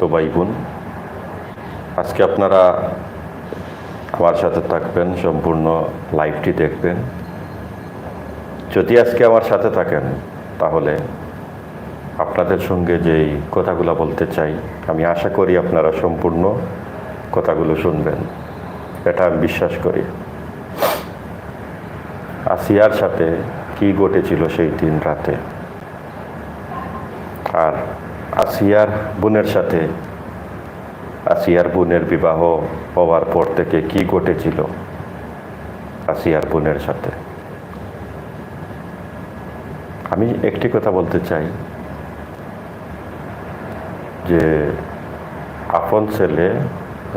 সম্মানিত ভাই বোন, আজকে আপনারা আমার সাথে থাকবেন, সম্পূর্ণ লাইভটি দেখবেন। যদি আজকে আমার সাথে থাকেন, তাহলে আপনাদের সঙ্গে যেই কথাগুলো বলতে চাই, আমি আশা করি আপনারা সম্পূর্ণ কথাগুলো শুনবেন। এটা আমি বিশ্বাস করি। আসিয়ার সাথে কি ঘটেছিল সেই দিন রাতে? আসিয়ার বোনের সাথে, আসিয়ার বোনের বিবাহ হওয়ার পর থেকে কি ঘটেছিল? আসিয়ার বোনের সাথে। আমি একটি কথা বলতে চাই, যে আপন ছেলে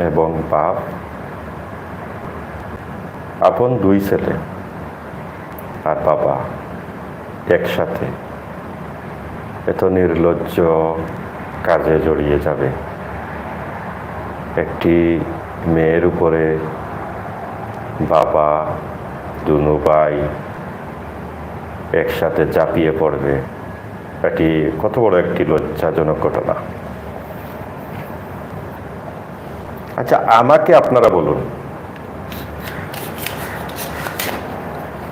এবং বাপ, আপন দুই ছেলে আর বাবা একসাথে এত নির্লজ্জ কাজে জড়িয়ে যাবে। একটি মেয়ের উপরে বাবা, দুনু ভাই একসাথে চাপিয়ে পড়বে। এটি কত বড় একটি লজ্জাজনক ঘটনা। আচ্ছা আমাকে আপনারা বলুন,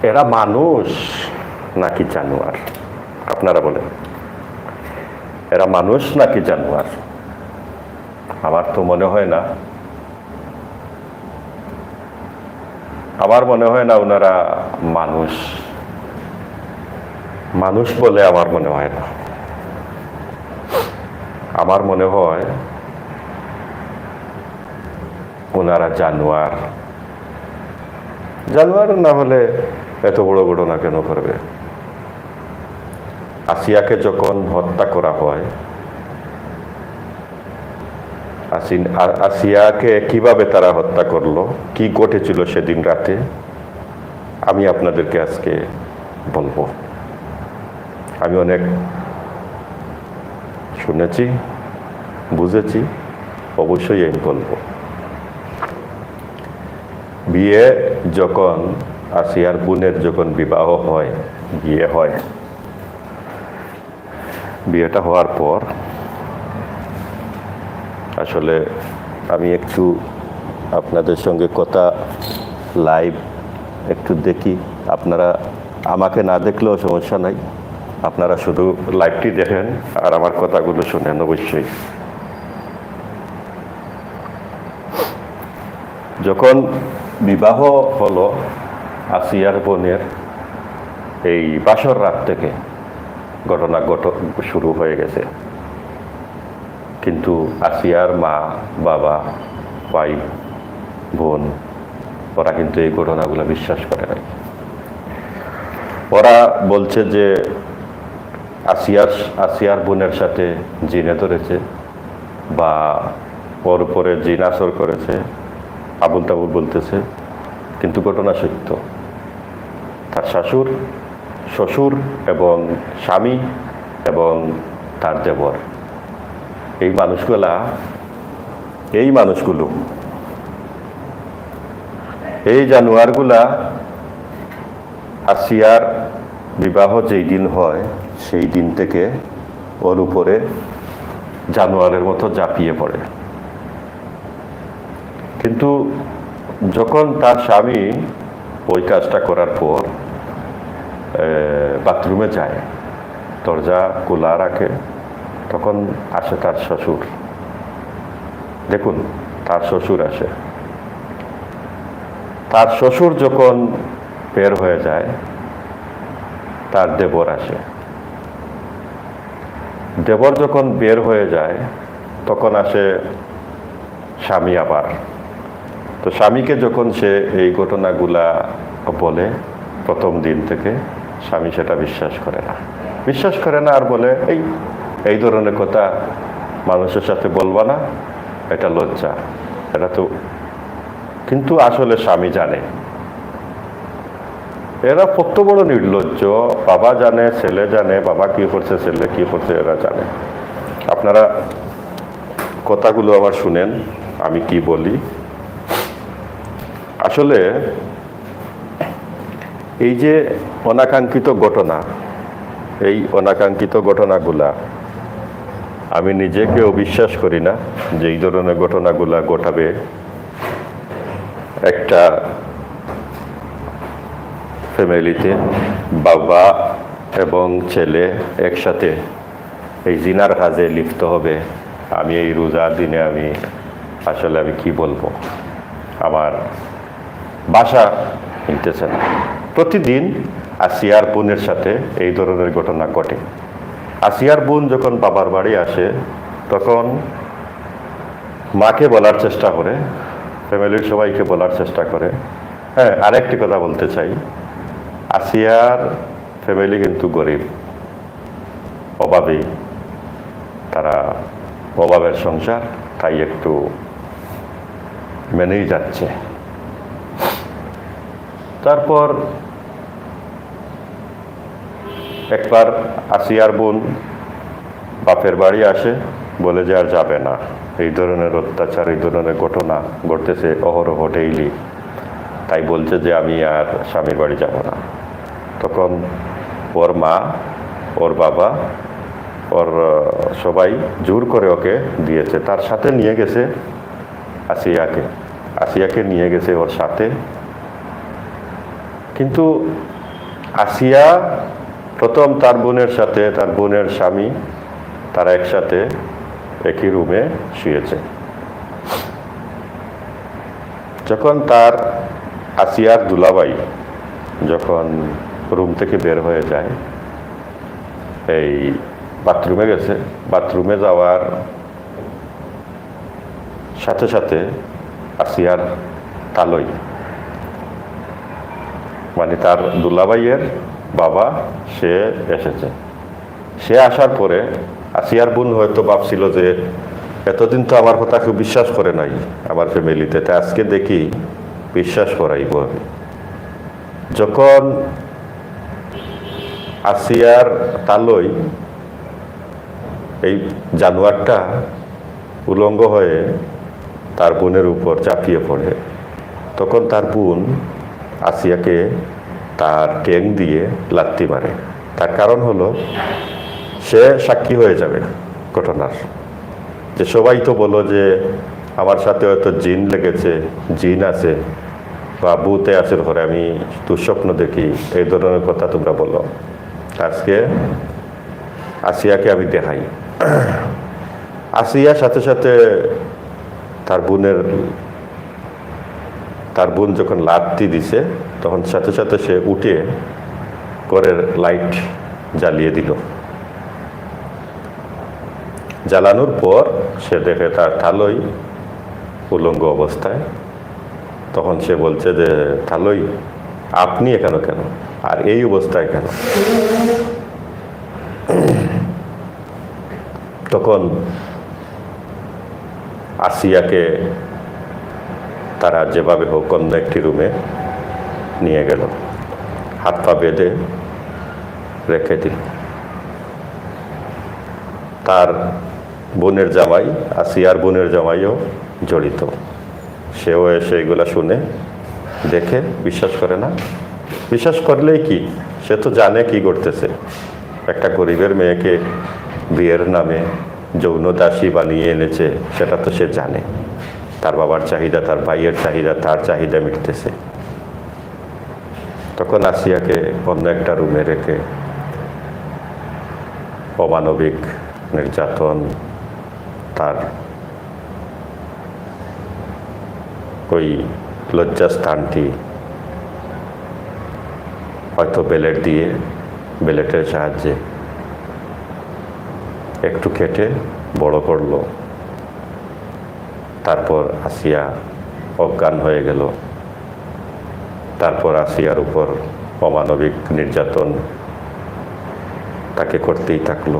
এরা মানুষ নাকি জানোয়ার? আপনারা বলেন। এরা মানুষ নাকি জানোয়ার? আমার তো মনে হয় না। আমার মনে হয় না ওনারা মানুষ। মানুষ বলে আমার মনে হয় না। আমার মনে হয় ওনারা জানোয়ার। জানোয়ার না হলে এত বড় ঘটনা কেন করবে আসিয়াকে যখন হত্যা করা হয় আসিয়াকে কীভাবে তারা হত্যা করল? কি ঘটেছিল সেদিন রাতে? আমি আপনাদেরকে আজকে বলব। আমি অনেক শুনেছি, বুঝেছি, অবশ্যই আমি বলব। বিয়ে যখন, আসিয়ার বোনের যখন বিবাহ হয়, বিয়ে হয় বিয়েটা হওয়ার পর, আসলে আমি একটু আপনাদের সঙ্গে কথা লাইভ একটু দেখি। আপনারা আমাকে না দেখলেও সমস্যা নাই। আপনারা শুধু লাইভটি দেখেন আর আমার কথাগুলো শোনেন অবশ্যই। যখন বিবাহ হলো, আসিয়ার বোনের এই বাসর রাত থেকে ঘটনা ঘট শুরু হয়ে গেছে। কিন্তু আসিয়ার মা, বাবা, ভাই, বোন, ওরা কিন্তু এই ঘটনাগুলো বিশ্বাস করে নাই। ওরা বলছে যে আসিয়ার আসিয়ার বোনের সাথে জিনে ধরেছে বা ওর উপরে জিন আসর করেছে, আবুল তাবুল বলতেছে, কিন্তু ঘটনা সত্য। তার শাশুর শ্বশুর এবং স্বামী এবং তার দেবর। এই মানুষগুলা, এই মানুষগুলো, এই জানোয়ারগুলা আসিয়ার বিবাহ যেই দিন হয়, সেই দিন থেকে ওর উপরে জানোয়ারের মতো ঝাঁপিয়ে পড়ে। কিন্তু যখন তার স্বামী ওই কাজটা করার পর বাথরুমে যায়। দরজা খোলা রাখে। তখন আসে তার শ্বশুর। দেখুন, তার শ্বশুর আসে। তার শ্বশুর যখন বের হয়ে যায়, তার দেবর আসে। দেবর যখন বের হয়ে যায়, তখন আসে স্বামী আবার। তো স্বামীকে যখন সে এই ঘটনাগুলা বলে প্রথম দিন থেকে স্বামী সেটা বিশ্বাস করে না। বিশ্বাস করে না আর বলে, এই এই ধরনের কথা মানুষের সাথে বলবা না, এটা লজ্জা, এটা তো কিন্তু আসলে স্বামী জানে। এরা কত বড় নির্লজ্জ, বাবা জানে, ছেলে জানে, বাবা কি করছে, ছেলে কি করছে, এরা জানে। আপনারা কথাগুলো আবার শুনেন, আমি কি বলি। আসলে এই যে অনাকাঙ্ক্ষিত ঘটনা, এই অনাকাঙ্ক্ষিত ঘটনাগুলা আমি নিজেকেও বিশ্বাস করি না যে এই ধরনের ঘটনাগুলা ঘটাবে। একটা ফ্যামিলিতে বাবা এবং ছেলে একসাথে এই জিনার কাজে লিপ্ত হবে, আমি এই রোজার দিনে আমি আসলে আমি কি বলব? আমার বাসা মিলতেছে না। প্রতিদিন আসিয়ার বোনের সাথে এই ধরনের ঘটনা ঘটে। আসিয়ার বোন যখন বাবার বাড়ি আসে, তখন মাকে বলার চেষ্টা করে, ফ্যামিলির সবাইকে বলার চেষ্টা করে। হ্যাঁ আরেকটি কথা বলতে চাই। আসিয়ার ফ্যামিলি কিন্তু গরিব, অভাবী। তারা অভাবের সংসার, তাই একটু মেনেই যাচ্ছে। তারপর একবার আসিয়ার বোন বাপের বাড়ি আসে, বলে যে আর যাবে না। এই ধরনের অত্যাচার, এই ধরনের ঘটনা ঘটতেছে অহরহ ডেইলি তাই বলছে যে আমি আর স্বামীর বাড়ি যাব না। তখন ওর মা, ওর বাবা, ওর সবাই জোর করে ওকে দিয়েছে। তার সাথে নিয়ে গেছে আসিয়াকে। আসিয়াকে নিয়ে গেছে ওর সাথে। কিন্তু আসিয়া প্রথম তার বোনের সাথে, তার বোনের স্বামী, তারা একসাথে একই রুমে শুয়েছে। যখন তার আসিয়ার দুলাবাই যখন রুম থেকে বের হয়ে যায়, এই বাথরুমে গেছে। বাথরুমে যাওয়ার সাথে সাথে আসিয়ার তালই মানে তার দুলাভাইয়ের বাবা, সে এসেছে। সে আসার পরে আসিয়ার বোন হয়তো ভাবছিল যে, এতদিন তো আমার কথা কেউ বিশ্বাস করে নাই আমার ফ্যামিলিতে, তা আজকে দেখি বিশ্বাস করাইব আমি। যখন আসিয়ার তালই এই জানোয়ারটা উলঙ্গ হয়ে তার বোনের উপর চাপিয়ে পড়ে, তখন তার বোন আসিয়াকে তার ট্যাং দিয়ে লাত্তি মারে। তার কারণ হলো, সে সাক্ষী হয়ে যাবে ঘটনার। যে সবাই তো বলো যে, আমার সাথে হয়তো জিন লেগেছে, জিন আছে বা বুতে আছে ঘরে আমি দুঃস্বপ্ন দেখি, এই ধরনের কথা তোমরা বলো। আজকে আসিয়াকে আমি দেখাই। আসিয়ার সাথে সাথে তার বোনের তার বোন যখন লাত্তি দিছে, তখন সাথে সাথে সে উঠে ঘরের লাইট জ্বালিয়ে দিল। জ্বালানোর পর সে দেখে তার থালই উলঙ্গ অবস্থায়। তখন সে বলছে যে, থালই, আপনি এখানে কেন? আর এই অবস্থায় কেন? তখন আসিয়াকে তারা যেভাবে হোক অন্য একটি রুমে নিয়ে গেল। হাত পা বেঁধে রেখে দিল। তার বোনের জামাই, আসিয়ার বোনের জামাইও জড়িত। সেও এসে এগুলা শুনে দেখে বিশ্বাস করে না। বিশ্বাস করলেই কি? সে তো জানে কি করতেছে একটা গরিবের মেয়েকে বিয়ের নামে যৌন দাসী বানিয়ে এনেছে, সেটা তো সে জানে। তার বাবার চাহিদা, তার ভাইয়ের চাহিদা, তার চাহিদা মিটতেছে। তখন আসিয়াকে অন্য একটা রুমে রেখে অমানবিক নির্যাতন তার ওই লজ্জাস্থানটি হয়তো বেলেট দিয়ে, বেলেটের সাহায্যে একটু কেটে বড় করল। তারপর আসিয়া অজ্ঞান হয়ে গেল। তারপর আসিয়ার উপর অমানবিক নির্যাতন তাকে করতেই থাকল।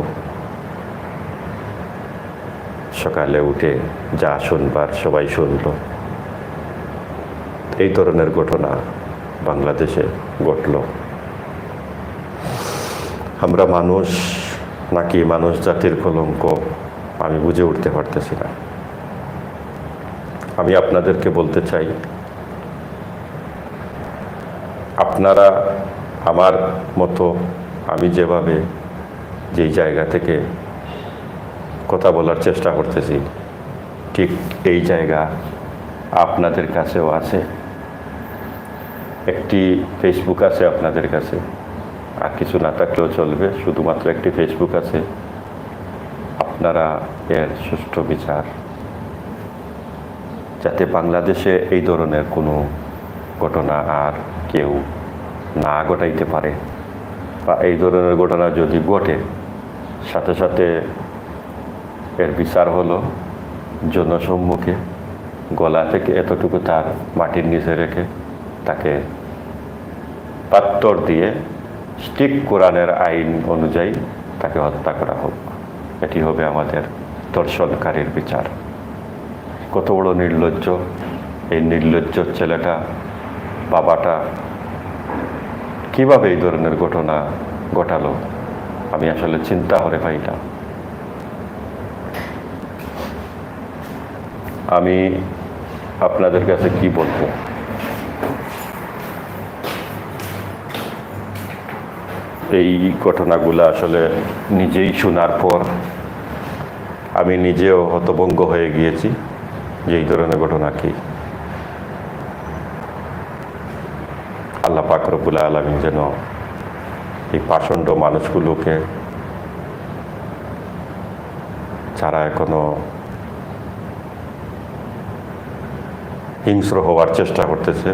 সকালে উঠে যা শুনবার সবাই শুনল। এই ধরনের ঘটনা বাংলাদেশে ঘটল। আমরা মানুষ নাকি মানুষ জাতির কলঙ্ক আমি বুঝে উঠতে পারতেছি না। আমি আপনাদেরকে বলতে চাই, আপনারা আমার মতো আমি যেভাবে যেই জায়গা থেকে কথা বলার চেষ্টা করতেছি, ঠিক এই জায়গা আপনাদের কাছেও আছে। একটি ফেসবুক আছে আপনাদের কাছে, আর কিছু না থাকলেও চলবে, শুধুমাত্র একটি ফেসবুক আছে। আপনারা এর সুষ্ঠু বিচার যাতে বাংলাদেশে এই ধরনের কোনো ঘটনা আর কেউ না ঘটাইতে পারে বা এই ধরনের ঘটনা যদি ঘটে, সাথে সাথে এর বিচার হলো জনসম্মুখে, গলা থেকে এতটুকু তার মাটির নিচে রেখে তাকে পাত্তর দিয়ে স্টিক কোরআনের আইন অনুযায়ী তাকে হত্যা করা হোক। এটি হবে আমাদের দর্শনকারীর বিচার। কত বড় নির্লজ্জ। এই নির্লজ্জ ছেলেটা, বাবাটা কীভাবে এই ধরনের ঘটনা ঘটালো? আমি আসলে চিন্তা করে পাইলাম আমি আপনাদের কাছে কি বলব? এই ঘটনাগুলো আসলে নিজেই শোনার পর আমি নিজেও হতভঙ্গ হয়ে গিয়েছি। যে এই ধরনের ঘটনা কি? আল্লাহ পাক রব্বুল আলমী যেন এই পাষণ্ড মানুষগুলোকে যারা এখনও হিংস্র হওয়ার চেষ্টা করতেছে,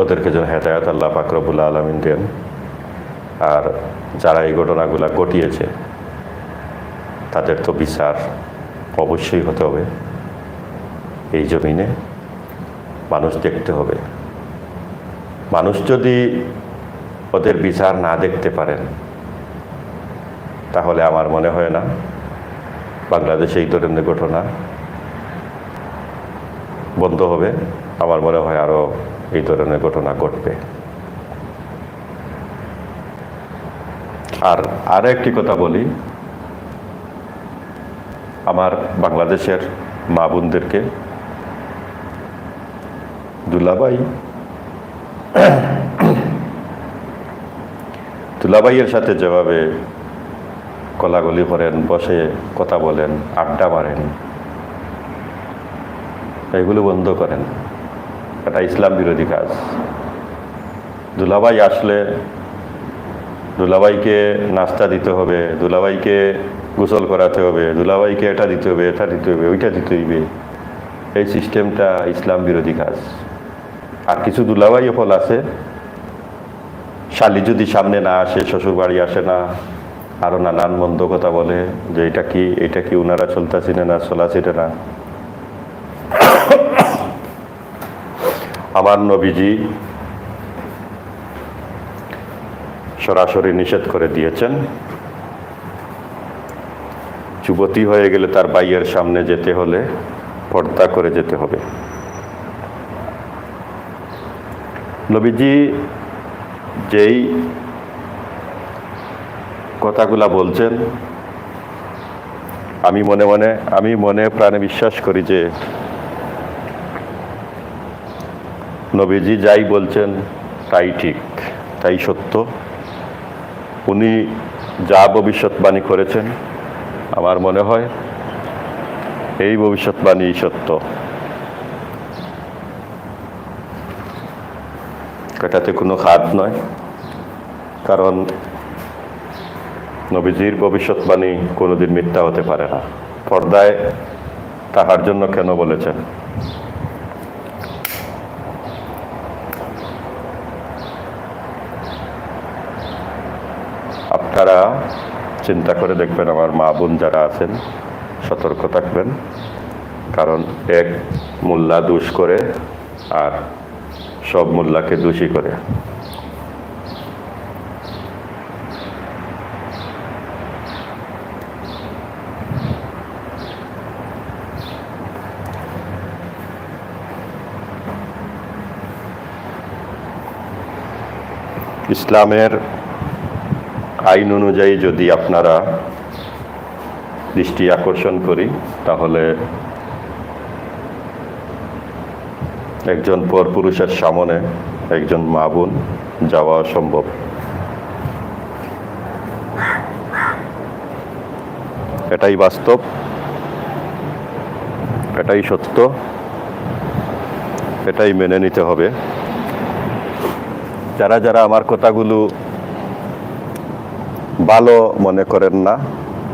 ওদেরকে যেন হেদায়ত আল্লাহ পাকরবুল্লা আলমিন দেন। আর যারা এই ঘটনাগুলো ঘটিয়েছে, তাদের তো বিচার অবশ্যই হতে হবে। এই জমিনে মানুষ দেখতে হবে। মানুষ যদি ওদের বিচার না দেখতে পারেন, তাহলে আমার মনে হয় না বাংলাদেশে এই ধরনের ঘটনা বন্ধ হবে। আমার মনে হয় আরও এই ধরনের ঘটনা ঘটবে। আর আরও একটি কথা বলি আমার বাংলাদেশের মা বোনদেরকে দুলাবাই দুলাবাইয়ের সাথে যেভাবে কলাগলি করেন, বসে কথা বলেন, আড্ডা মারেন, এগুলো বন্ধ করেন। এটা ইসলাম বিরোধী কাজ। দুলাভাই আসলে দুলাভাইকে নাস্তা দিতে হবে, দুলাভাইকে গোসল করাতে হবে, দুলাভাইকে এটা দিতে হবে, এটা দিতে হবে, ওইটা দিতে হইবে। এই সিস্টেমটা ইসলাম বিরোধী কাজ। আর কিছু দুলাভাই ফল আছে। শালি যদি সামনে না আসে শ্বশুর বাড়ি আসে না আরও নানান মন্দ কথা বলে যে এটা কি এটা কি ওনারা চলতেছিনে না চলাছিনে না। আমার নবীজি সরাসরি নিষেধ করে দিয়েছেন। যুবতী হয়ে গেলে তার বাইয়ের সামনে যেতে হলে পর্দা করে যেতে হবে। নবীজি যেই কথাগুলা বলছেন, আমি মনে মনে, আমি মনে প্রাণে বিশ্বাস করি যে নবীজি যাই বলছেন তাই ঠিক, তাই সত্য। উনি যা ভবিষ্যৎবাণী করেছেন আমার মনে হয় এই ভবিষ্যৎবাণী সত্য। এটাতে কোনো খাদ নয়, কারণ নবীজির ভবিষ্যৎবাণী কোনোদিন মিথ্যা হতে পারে না। পর্দায় তাহার জন্য কেন বলেছেন? আপনারা চিন্তা করে দেখবেন আমার মা বোন যারা আছেন, সতর্ক থাকবেন। কারণ এক মোল্লা দোষ করে আর সব মোল্লাকে দোষী করে। ইসলামের আইন অনুযায়ী যদি আপনারা দৃষ্টি আকর্ষণ করি, তাহলে একজন পর পুরুষের সামনে একজন মা বোন যাওয়া সম্ভব। এটাই বাস্তব, এটাই সত্য, এটাই মেনে নিতে হবে। যারা যারা আমার কথাগুলো ভালো মনে করেন না,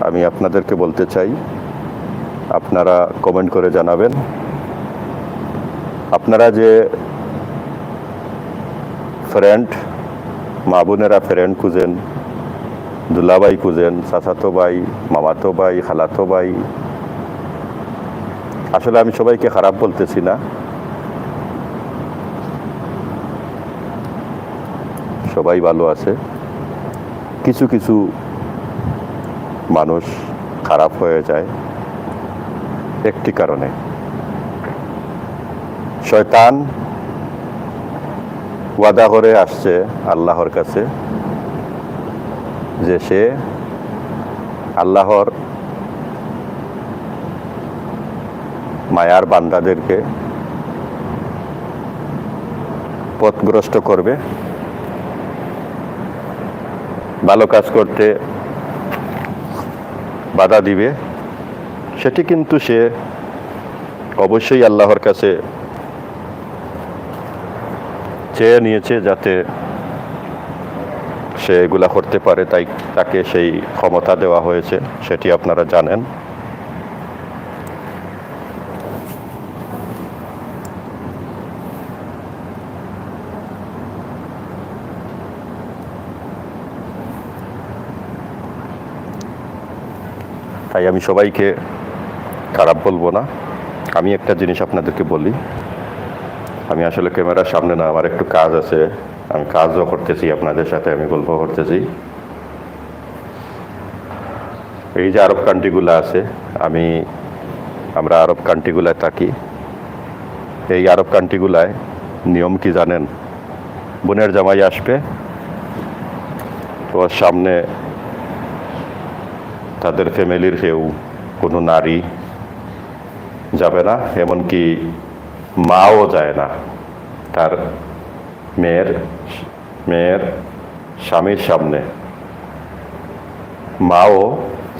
আমি আপনাদেরকে বলতে চাই, আপনারা কমেন্ট করে জানাবেন। আপনারা যে ফ্রেন্ড মা বোনেরা ফ্রেন্ড খুঁজেন, দুলাভাই খুঁজেন, চাচাতো ভাই, মামাতো ভাই, খালাতো ভাই, আসলে আমি সবাইকে খারাপ বলতেছি না। সবাই ভালো আছে। কিছু কিছু মানুষ খারাপ হয়ে যায় একটি কারণে। শয়তান ওয়াদা করে আসছে আল্লাহর কাছে যে সে আল্লাহর মায়ার বান্দাদেরকে পথগ্রস্ত করবে। ভালো কাজ করতে বাধা দিবে, সেটি কিন্তু সে অবশ্যই আল্লাহর কাছে চেয়ে নিয়েছে যাতে সে এগুলা করতে পারে, তাই তাকে সেই ক্ষমতা দেওয়া হয়েছে, সেটি আপনারা জানেন। তাই আমি সবাইকে খারাপ বলব না। আমি একটা জিনিস আপনাদেরকে বলি। আমি আসলে ক্যামেরার সামনে না, আমার একটু কাজ আছে। আমি কাজও করতেছি, আপনাদের সাথে আমি গল্প করতেছি। এই যে আরব কান্ট্রিগুলো আছে, আমি, আমরা আরব কান্ট্রিগুলায় থাকি। এই আরব কান্ট্রিগুলায় নিয়ম কি জানেন? বোনের জামাই আসবে ওর সামনে তাদের ফ্যামিলির কেউ কোনো নারী যাবে না, এমনকি মাও যায় না। তার মেয়ের মেয়ের স্বামীর সামনে মাও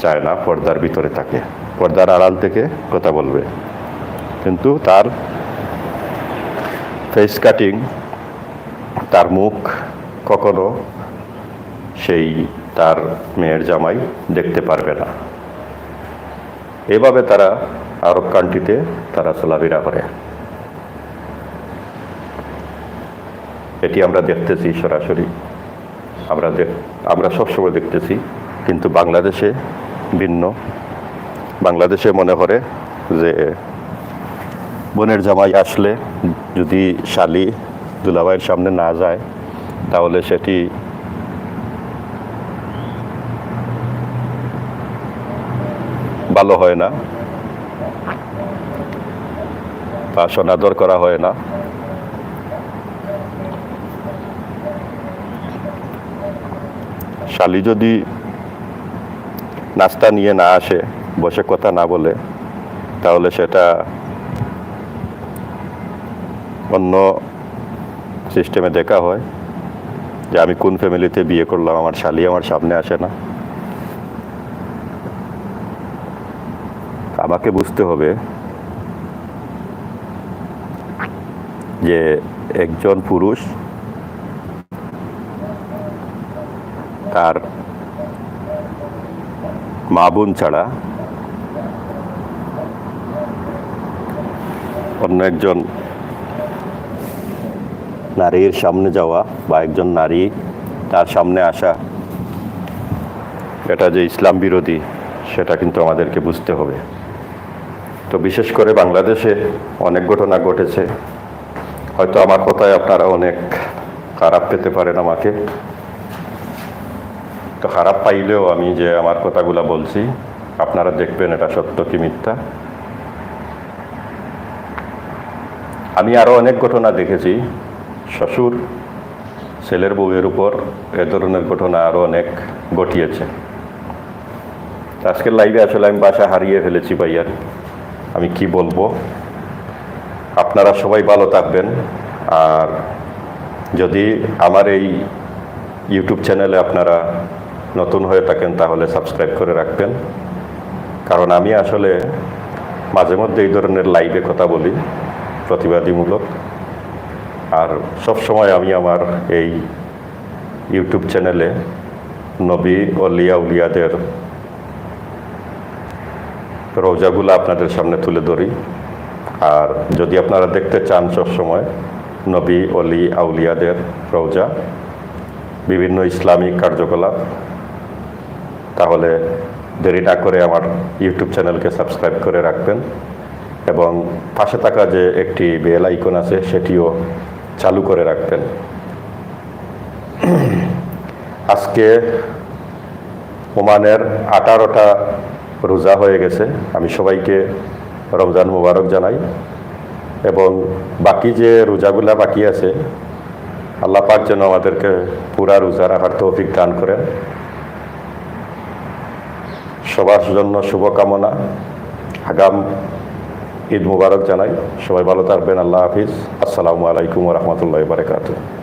চায় না, পর্দার ভিতরে থাকে। পর্দার আড়াল থেকে কথা বলবে। কিন্তু তার ফেস কাটিং তার মুখ কখনো সেই তার মেয়ের জামাই দেখতে পারবে না। এভাবে তারা আরব কান্ট্রিতে তারা চলাফেরা করে। এটি আমরা দেখতেছি সরাসরি। আমরা আমরা সবসময় দেখতেছি, কিন্তু বাংলাদেশে ভিন্ন। বাংলাদেশে মনে করে যে বোনের জামাই আসলে যদি শালি দুলাভাইয়ের সামনে না যায়, তাহলে সেটি ভালো হয় না, বা সনাদর করা হয় না। শালি যদি নাস্তা নিয়ে না আসে, বসে কথা না বলে, তাহলে সেটা অন্য সিস্টেমে দেখা হয় যে আমি কোন ফ্যামিলিতে বিয়ে করলাম, আমার শালি আমার সামনে আসে না। আমাকে বুঝতে হবে যে একজন পুরুষ তার মা বোন ছাড়া অন্য একজন নারীর সামনে যাওয়া বা একজন নারী তার সামনে আসা, এটা যে ইসলাম বিরোধী, সেটা কিন্তু আমাদেরকে বুঝতে হবে। তো বিশেষ করে বাংলাদেশে অনেক ঘটনা ঘটেছে। হয়তো আমার কথায় আপনারা অনেক খারাপ পেতে পারেন আমাকে। তো খারাপ পাইলেও আমি যে আমার কথাগুলো বলছি, আপনারা দেখবেন এটা সত্য কি মিথ্যা। আমি আরও অনেক ঘটনা দেখেছি। শ্বশুর, ছেলের বউয়ের উপর এ ধরনের ঘটনা আরও অনেক ঘটিয়েছে। আজকের লাইভে আসলে আমি বাসা হারিয়ে ফেলেছি ভাইয়ার আমি কি বলব? আপনারা সবাই ভালো থাকবেন। আর যদি আমার এই ইউটিউব চ্যানেলে আপনারা নতুন হয়ে থাকেন, তাহলে সাবস্ক্রাইব করে রাখবেন। কারণ আমি আসলে মাঝে মধ্যে এই ধরনের লাইভে কথা বলি, প্রতিবাদীমূলক। আর সব সময় আমি আমার এই ইউটিউব চ্যানেলে নবী অলিয়া উলিয়াদের রোজাগুলো আপনাদের সামনে তুলে ধরি। আর যদি আপনারা দেখতে চান সবসময়, নবী, অলি, আউলিয়াদের রোজা বিভিন্ন ইসলামিক কার্যকলাপ, তাহলে দেরি না করে আমার ইউটিউব চ্যানেলকে সাবস্ক্রাইব করে রাখবেন এবং পাশে থাকা যে একটি বেল আইকন আছে, সেটিও চালু করে রাখবেন। আজকে ওমানের আঠারোটা রোজা হয়ে গেছে। আমি সবাইকে রমজান মুবারক জানাই। এবং বাকি যে রোজাগুলা বাকি আছে, আল্লাহ পাক যেন আমাদেরকে পুরা রোজা রাখার তৌফিক দান করেন। সবার জন্য শুভকামনা। আগাম ঈদ মুবারক জানাই। সবাই ভালো থাকবেন। আল্লাহ হাফিজ। আসসালামু আলাইকুম রহমতুল্লাহ বারকাতুহ।